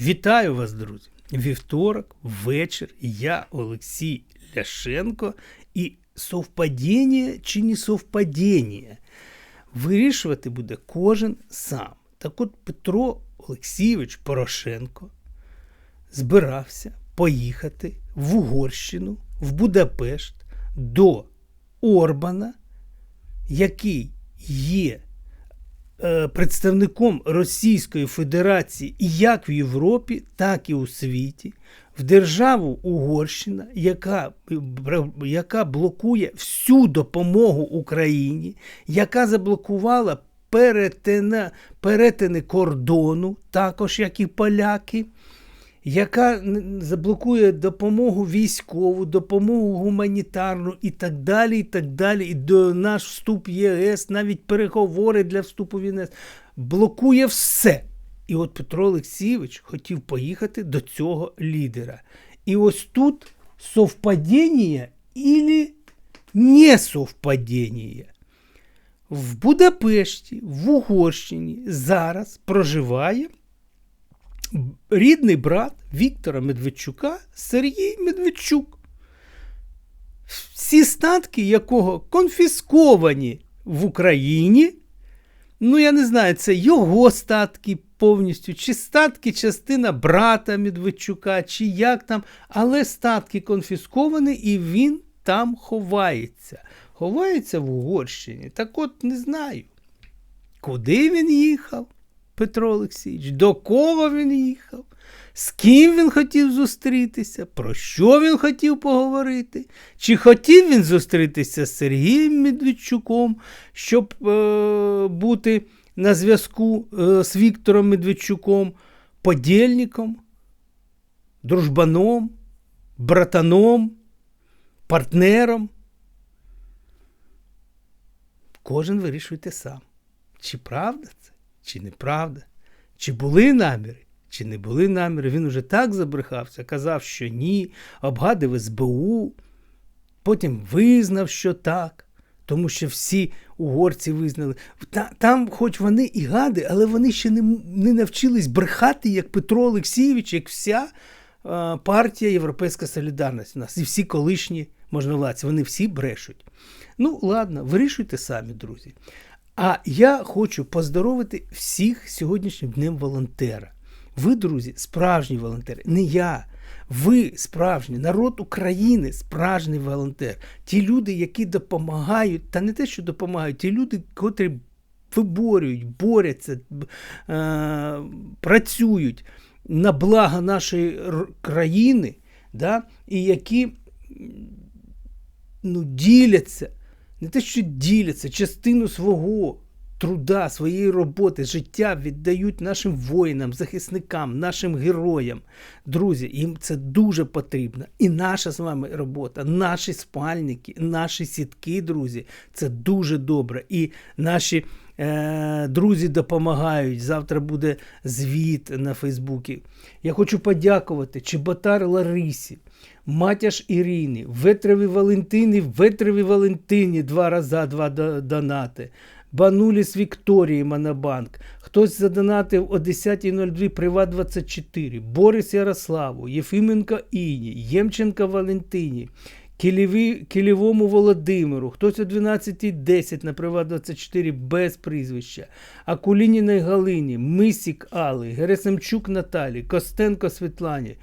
Вітаю вас, друзі! Вівторок, вечір, я Олексій Ляшенко і совпадіння чи не совпадіння вирішувати буде кожен сам. Так от Петро Олексійович Порошенко збирався поїхати в Угорщину, в Будапешт до Орбана, який є представником Російської Федерації як в Європі, так і у світі, в державу Угорщина, яка, яка блокує всю допомогу Україні, яка заблокувала перетини кордону, також як і поляки яка заблокує допомогу військову, допомогу гуманітарну і так далі. І так далі. І до наш вступ в ЄС, навіть переговори для вступу в ЄС, блокує все. І от Петро Олексійович хотів поїхати до цього лідера. І ось тут совпадіння і не совпадіння. В Будапешті, в Угорщині зараз проживає рідний брат Віктора Медведчука Сергій Медведчук, всі статки якого конфісковані в Україні. Ну, я не знаю, це його статки повністю, чи статки частина брата Медведчука, чи як там, але статки конфісковані, і він там ховається. Ховається в Угорщині. Так от не знаю, куди він їхав. Петро Олексійович, до кого він їхав, з ким він хотів зустрітися, про що він хотів поговорити, чи хотів він зустрітися з Сергієм Медведчуком, щоб е, бути на зв'язку е, з Віктором Медведчуком, подільником, дружбаном, братаном, партнером. Кожен вирішуйте сам. Чи правда це? Чи неправда, чи були наміри, чи не були наміри. Він уже так забрехався, казав, що ні, обгадив СБУ, потім визнав, що так. Тому що всі угорці визнали. Там, хоч вони і гади, але вони ще не не навчились брехати, як Петро Олексійович, як вся е, партія Європейська Солідарність у нас. І всі колишні можновладці, вони всі брешуть. Ну, ладно, вирішуйте самі, друзі. А я хочу поздоровити всіх сьогоднішнім днем волонтера. Ви, друзі, справжні волонтери, не я. Ви справжні, народ України, справжній волонтер. Ті люди, які допомагають, та не те, що допомагають, ті люди, котрі виборюють, борються, е, працюють на благо нашої країни, да, і які ну, діляться не те, що діляться, частину свого труда, своєї роботи, життя віддають нашим воїнам, захисникам, нашим героям. Друзі, їм це дуже потрібно. І наша з вами робота, наші спальники, наші сітки, друзі, це дуже добре. І наші. Е, друзі допомагають. Завтра буде звіт на Фейсбуці. Я хочу подякувати Чеботар Ларисі, Матяш Ірині, Ветрові Валентині, Ветрові Валентині два рази два донати. Бануліс Вікторії Монобанк. Хтось задонатив о 10.02 Приват 24, Борис Ярославу, Єфименко Іні, Ємченко Валентині, Кілєвому Володимиру, хтось о 12.10 на Приват 24 без прізвища, Акулініної Галині, Мисік Али, Герасимчук Наталі, Костенко Світлані.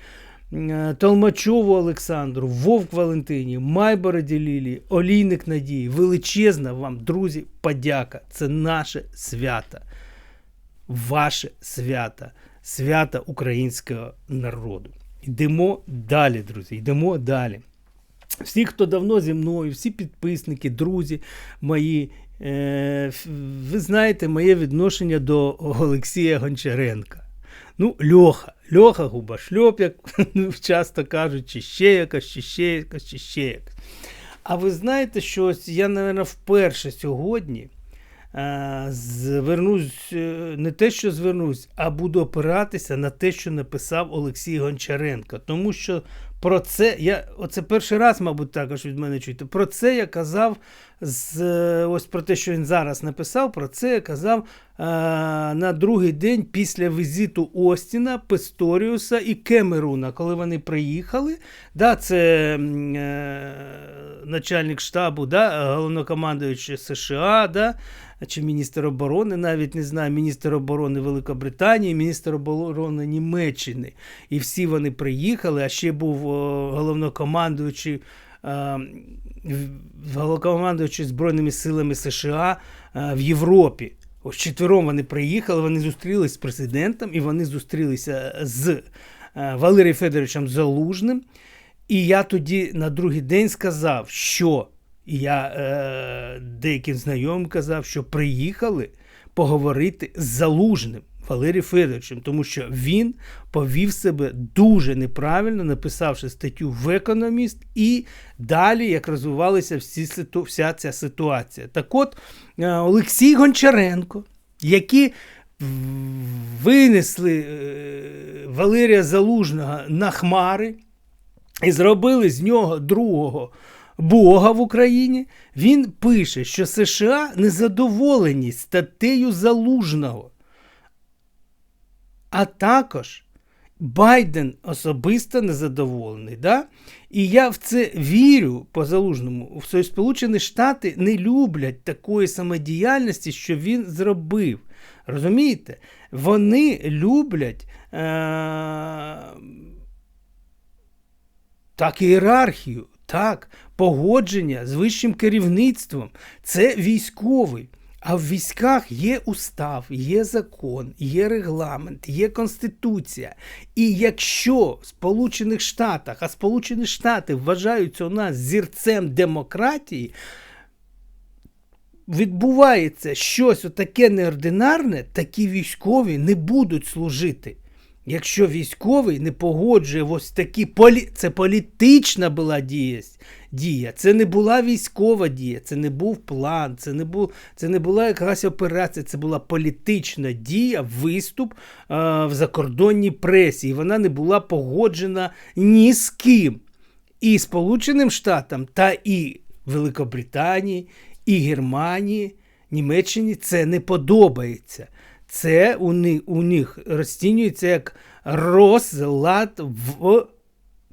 Е, Толмачову Олександру, Вовк Валентині, Майбороді Лілії, Олійник Надії. Величезна вам, друзі, подяка. Це наше свято. Ваше свято, свято українського народу. Йдемо далі, друзі. Йдемо далі. Всі, хто давно зі мною, всі підписники, друзі мої, е, ви знаєте моє відношення до Олексія Гончаренка. Ну, Льоха, Льоха Губашльоп, як часто кажуть, чи ще якась, чи ще якась, чи ще якась. А ви знаєте, що ось я, мабуть, вперше сьогодні е звернусь, не те, що звернусь, а буду опиратися на те, що написав Олексій Гончаренко. Тому що Про це я оце перший раз, мабуть, також від мене чуєте. Про це я казав з ось про те, що він зараз написав. Про це я казав е, на другий день після візиту Остіна, Песторіуса і Кемеруна, коли вони приїхали. Да, Це е, начальник штабу, да, головнокомандуючий США. да, чи міністр оборони, навіть не знаю, міністр оборони Великобританії, міністр оборони Німеччини. І всі вони приїхали, а ще був головнокомандуючий. е, Головнокомандуючий Збройними силами США е, в Європі. Ось четвером вони приїхали, вони зустрілися з президентом і вони зустрілися з е, Валерієм Федоровичем Залужним. І я тоді на другий день сказав, що я деяким знайомим казав, що приїхали поговорити з Залужним Валерієм Федоровичем, тому що він повів себе дуже неправильно, написавши статтю в економіст, і далі як розвивалася всі, вся ця ситуація. Так от е, Олексій Гончаренко, які винесли е, Валерія Залужного на хмари і зробили з нього другого Бога в Україні, він пише, що США незадоволені статтею Залужного. А також Байден особисто незадоволений. Да? І я в це вірю по залужному. В Сполучені Штати не люблять такої самодіяльності, що він зробив. Розумієте? Вони люблять. Е- так, ієрархію, так, погодження з вищим керівництвом. Це військовий. А в військах є устав, є закон, є регламент, є конституція. І якщо в Сполучених Штатах, а Сполучені Штати вважаються у нас зірцем демократії, відбувається щось таке неординарне, такі військові не будуть служити. Якщо військовий не погоджує ось такі полі... це політична була дія, це не була військова дія, це не був план, це не був, це не була якась операція, це була політична дія, виступ е, в закордонній пресі. І вона не була погоджена ні з ким. І Сполученим Штатам, та і Великобританії, і Германії, Німеччині це не подобається. Це у них, у них розцінюється як розлад в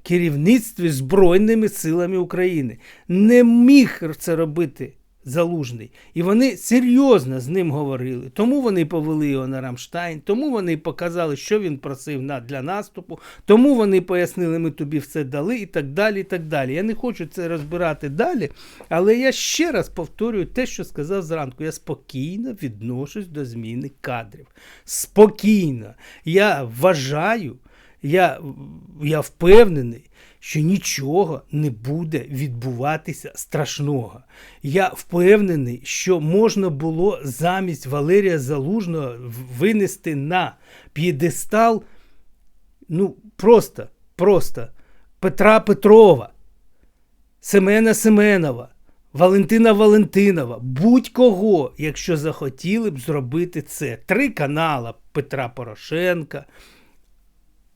керівництві Збройними силами України. Не міг це робити Залужний. І вони серйозно з ним говорили. Тому вони повели його на Рамштайн, тому вони показали, що він просив для наступу, тому вони пояснили, ми тобі все дали і так далі. і так далі. Я не хочу це розбирати далі, але я ще раз повторюю те, що сказав зранку. Я спокійно відношусь до зміни кадрів. Спокійно. Я вважаю, я, я впевнений, що нічого не буде відбуватися страшного. Я впевнений, що можна було замість Валерія Залужного винести на п'єдестал, ну, просто, просто Петра Петрова, Семена Семенова. Валентина Валентинова, будь-кого, якщо захотіли б зробити це. Три канала Петра Порошенка,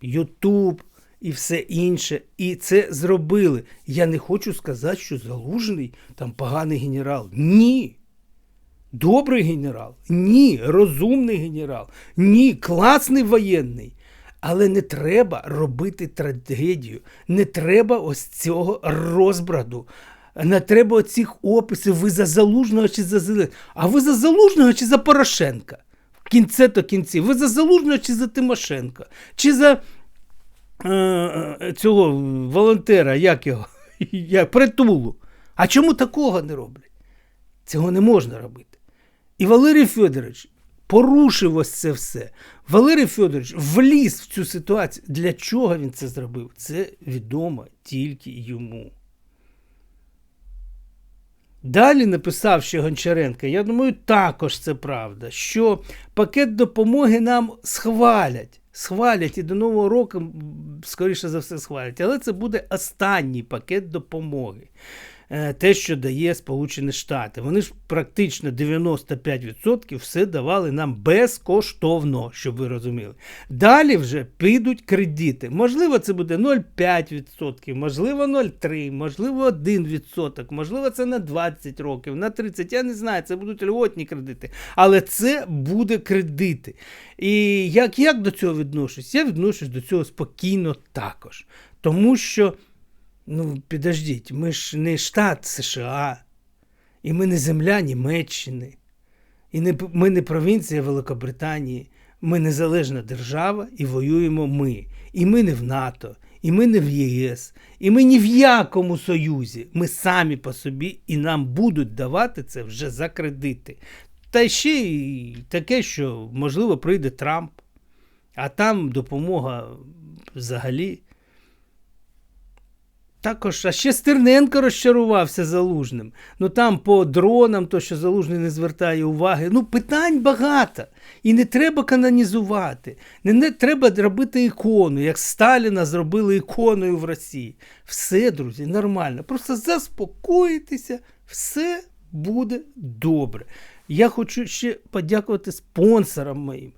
Ютуб і все інше. І це зробили. Я не хочу сказати, що Залужний там поганий генерал. Ні. Добрий генерал. Ні. Розумний генерал. Ні. Класний воєнний. Але не треба робити трагедію. Не треба ось цього розбраду. Не треба оцих описів. Ви за Залужного чи за Зеленського. А ви за Залужного чи за Порошенка? В кінце то кінці. Ви за Залужного чи за Тимошенка? Чи за е, цього волонтера, як його? Як, притулу. А чому такого не роблять? Цього не можна робити. І Валерій Федорович порушив ось це все. Валерій Федорович вліз в цю ситуацію. Для чого він це зробив? Це відомо тільки йому. Далі написав ще Гончаренко, я думаю, також це правда, що пакет допомоги нам схвалять. Схвалять і до Нового року, скоріше за все, схвалять. Але це буде останній пакет допомоги. Е, те, що дає Сполучені Штати. Вони ж практично 95% все давали нам безкоштовно, щоб ви розуміли. Далі вже підуть кредити. Можливо, це буде 0,5%, можливо, 0,3%, можливо, 1%, можливо, це на 20 років, на 30. Я не знаю, це будуть льготні кредити. Але це буде кредити. І як, як до цього відношусь? Я відношусь до цього спокійно також. Тому що, ну, підождіть, ми ж не штат США, і ми не земля Німеччини, і не, ми не провінція Великобританії, ми незалежна держава і воюємо ми. І ми не в НАТО, і ми не в ЄС, і ми ні в якому союзі. Ми самі по собі і нам будуть давати це вже за кредити. Та ще й таке, що можливо прийде Трамп, а там допомога взагалі. Також, а ще Стерненко розчарувався залужним. Ну там по дронам, то що залужний не звертає уваги. Ну, питань багато. І не треба канонізувати. Не, не треба робити ікону, як Сталіна зробили іконою в Росії. Все, друзі, нормально. Просто заспокоїтеся, все буде добре. Я хочу ще подякувати спонсорам моїм.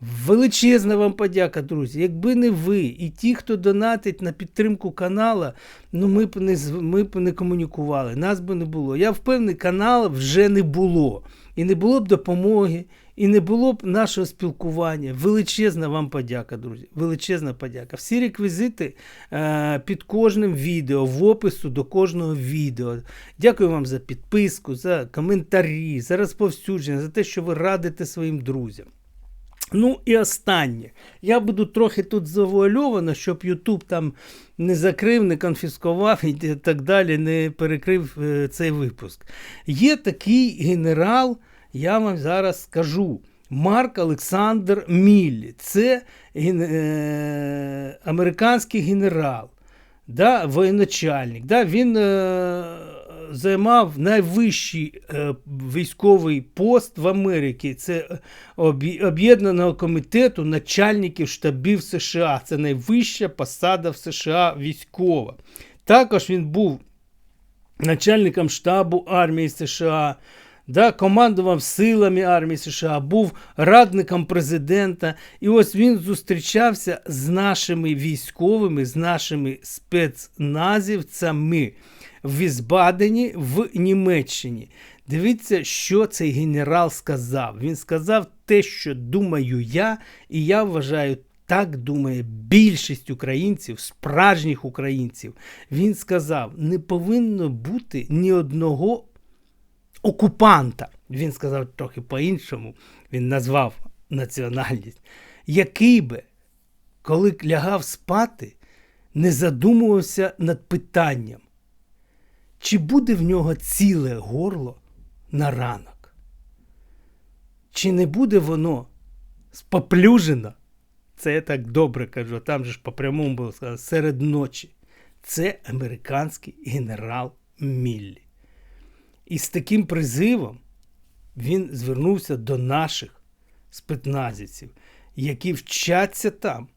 Величезна вам подяка, друзі. Якби не ви і ті, хто донатить на підтримку канала, ну ми б не ми б не комунікували, нас би не було. Я впевнений, каналу вже не було. І не було б допомоги, і не було б нашого спілкування. Величезна вам подяка, друзі. Величезна подяка. Всі реквізити е, під кожним відео, в опису до кожного відео. Дякую вам за підписку, за коментарі, за розповсюдження, за те, що ви радите своїм друзям. Ну і останнє. Я буду трохи тут завуальовано, щоб Ютуб там не закрив, не конфіскував і так далі, не перекрив е, цей випуск. Є такий генерал, я вам зараз скажу. Марк Олександр Міллі. Це е, американський генерал, да, воєначальник. Да, Він е, займав найвищий е, військовий пост в Америці. Це Об'єднаного комітету начальників штабів США. Це найвища посада в США військова. Також він був начальником штабу армії США. Да, командував силами армії США, був радником президента. І ось він зустрічався з нашими військовими, з нашими спецназівцями в Візбадені в Німеччині. Дивіться, що цей генерал сказав. Він сказав те, що думаю я, і я вважаю. Так думає більшість українців, справжніх українців. Він сказав: не повинно бути ні одного окупанта. Він сказав трохи по-іншому, він назвав національність, який би, коли лягав спати, не задумувався над питанням, чи буде в нього ціле горло на ранок? Чи не буде воно споплюжено? Це я так добре кажу, там же ж по прямому було сказано серед ночі. Це американський генерал Міллі. І з таким призивом він звернувся до наших спецназівців, які вчаться там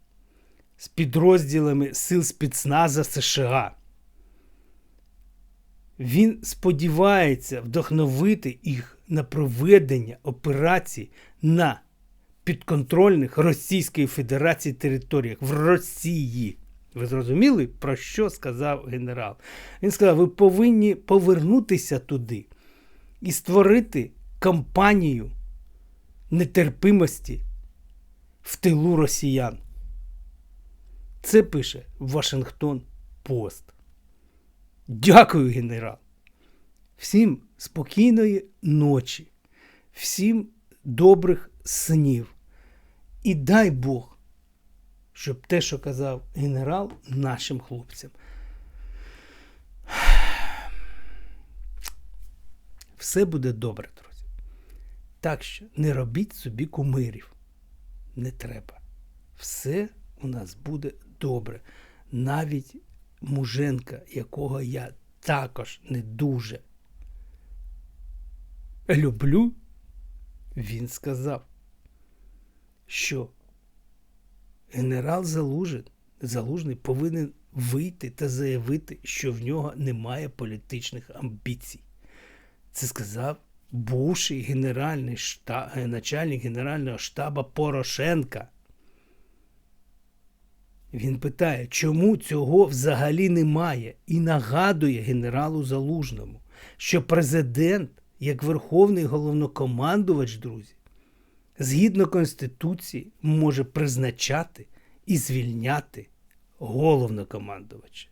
з підрозділами Сил спецназа США. Він сподівається вдохновити їх на проведення операцій на підконтрольних Російської Федерації територіях в Росії. Ви зрозуміли, про що сказав генерал? Він сказав: ви повинні повернутися туди і створити кампанію нетерпимості в тилу росіян. Це пише Вашингтон Пост. Дякую, генерал. Всім спокійної ночі, всім добрих снів. І дай Бог, щоб те, що казав генерал нашим хлопцям. Все буде добре, друзі. Так що не робіть собі кумирів. Не треба. Все у нас буде добре. Навіть Муженка, якого я також не дуже люблю, він сказав, що генерал Залужин, Залужний повинен вийти та заявити, що в нього немає політичних амбіцій. Це сказав бувший генеральний штаб, начальник Генерального штабу Порошенка. Він питає, чому цього взагалі немає, і нагадує генералу Залужному, що президент, як верховний головнокомандувач, друзі, згідно Конституції, може призначати і звільняти головнокомандувача.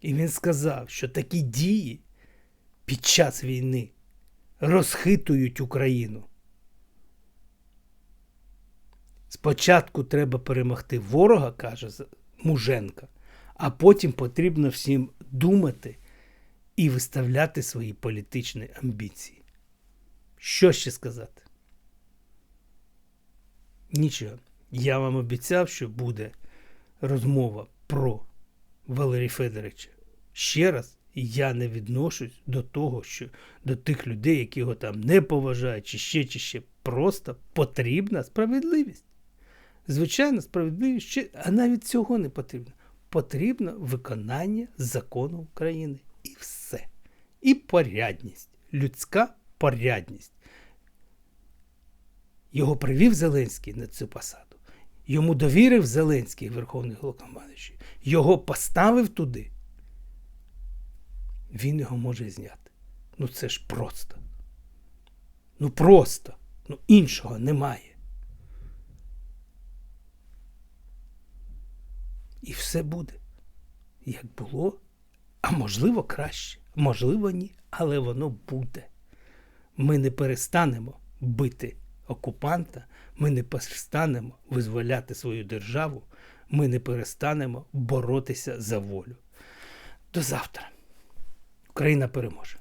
І він сказав, що такі дії під час війни розхитують Україну. Спочатку треба перемогти ворога, каже Муженка, а потім потрібно всім думати і виставляти свої політичні амбіції. Що ще сказати? Нічого. Я вам обіцяв, що буде розмова про Валерія Федоровича. Ще раз, я не відношусь до того, що до тих людей, які його там не поважають, чи ще, чи ще. Просто потрібна справедливість. Звичайно, справедливість, а навіть цього не потрібно. Потрібно виконання закону України. І все. І порядність. Людська порядність. Його привів Зеленський на цю посаду. Йому довірив Зеленський Верховний Головнокомандуючий. Його поставив туди. Він його може зняти. Ну це ж просто. Ну просто. Ну іншого немає. І все буде, як було, а можливо краще, можливо, ні, але воно буде. Ми не перестанемо бити окупанта, ми не перестанемо визволяти свою державу, ми не перестанемо боротися за волю. До завтра. Україна переможе.